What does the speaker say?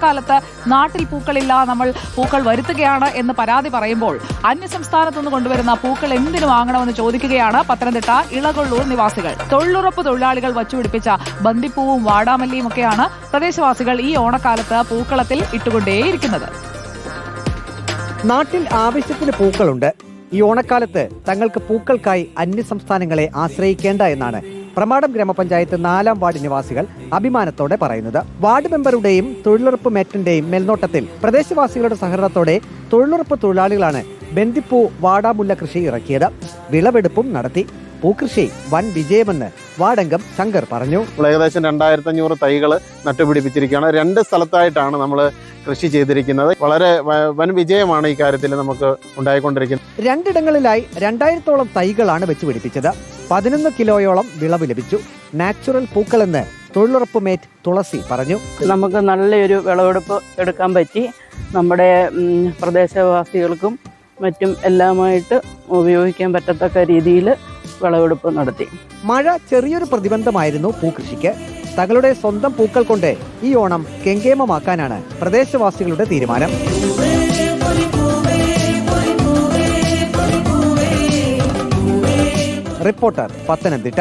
ഓണക്കാലത്ത് നാട്ടിൽ പൂക്കളില്ല നമ്മൾ പൂക്കൾ വരുത്തുകയാണ് എന്ന് പരാതി പറയുമ്പോൾ അന്യസംസ്ഥാനത്തുനിന്ന് കൊണ്ടുവരുന്ന പൂക്കൾ എന്തിനു വാങ്ങണമെന്ന് ചോദിക്കുകയാണ് പത്തനംതിട്ട ഇളകൊള്ളൂർ നിവാസികൾ. തൊഴിലുറപ്പ് തൊഴിലാളികൾ വച്ചുപിടിപ്പിച്ച ബന്ദിപ്പൂവും വാടാമല്ലിയും ഒക്കെയാണ് പ്രദേശവാസികൾ ഈ ഓണക്കാലത്ത് പൂക്കളത്തിൽ ഇട്ടുകൊണ്ടേയിരിക്കുന്നത്. നാട്ടിൽ ആവശ്യത്തിന് പൂക്കളുണ്ട്. ഈ ഓണക്കാലത്ത് തങ്ങൾക്ക് പൂക്കൾക്കായി അന്യസംസ്ഥാനങ്ങളെ ആശ്രയിക്കേണ്ട എന്നാണ് പ്രമാടം ഗ്രാമപഞ്ചായത്ത് നാലാം വാർഡ് നിവാസികൾ അഭിമാനത്തോടെ പറയുന്നത്. വാർഡ് മെമ്പറുടെയും തൊഴിലുറപ്പ് മേറ്റന്റെയും മേൽനോട്ടത്തിൽ പ്രദേശവാസികളുടെ സഹകരണത്തോടെ തൊഴിലുറപ്പ് തൊഴിലാളികളാണ് ബന്ദിപ്പൂ വാടാമുല്ല കൃഷി ഇറക്കിയത്. വിളവെടുപ്പും നടത്തി. പൂക്കൃഷി വൻ വിജയമെന്ന് വാർഡംഗം ശങ്കർ പറഞ്ഞു. ഏകദേശം രണ്ടായിരത്തി അഞ്ഞൂറ് തൈകൾ നട്ടുപിടിപ്പിച്ചിരിക്കുകയാണ്. രണ്ട് സ്ഥലത്തായിട്ടാണ് നമ്മൾ കൃഷി ചെയ്തിരിക്കുന്നത്. വളരെ വൻ വിജയമാണ് ഈ കാര്യത്തിൽ നമുക്ക് ഉണ്ടായിക്കൊണ്ടിരിക്കുന്നത്. രണ്ടിടങ്ങളിലായി രണ്ടായിരത്തോളം തൈകളാണ് വെച്ച് പിടിപ്പിച്ചത്. പതിനൊന്ന് കിലോയോളം വിളവ് ലഭിച്ചു. നാച്ചുറൽ പൂക്കളെന്ന് തൊഴിലുറപ്പ് മേറ്റ് തുളസി പറഞ്ഞു. നമുക്ക് നല്ലൊരു വിളവെടുപ്പ് എടുക്കാൻ പറ്റി. നമ്മുടെ പ്രദേശവാസികൾക്കും മറ്റും എല്ലാമായിട്ട് ഉപയോഗിക്കാൻ പറ്റത്തക്ക രീതിയിൽ വിളവെടുപ്പ് നടത്തി. മഴ ചെറിയൊരു പ്രതിബന്ധമായിരുന്നു പൂക്കൃഷിക്ക്. തങ്ങളുടെ സ്വന്തം പൂക്കൾ കൊണ്ട് ഈ ഓണം കെങ്കേമമാക്കാനാണ് പ്രദേശവാസികളുടെ തീരുമാനം. റിപ്പോർട്ടർ പത്തനംതിട്ട.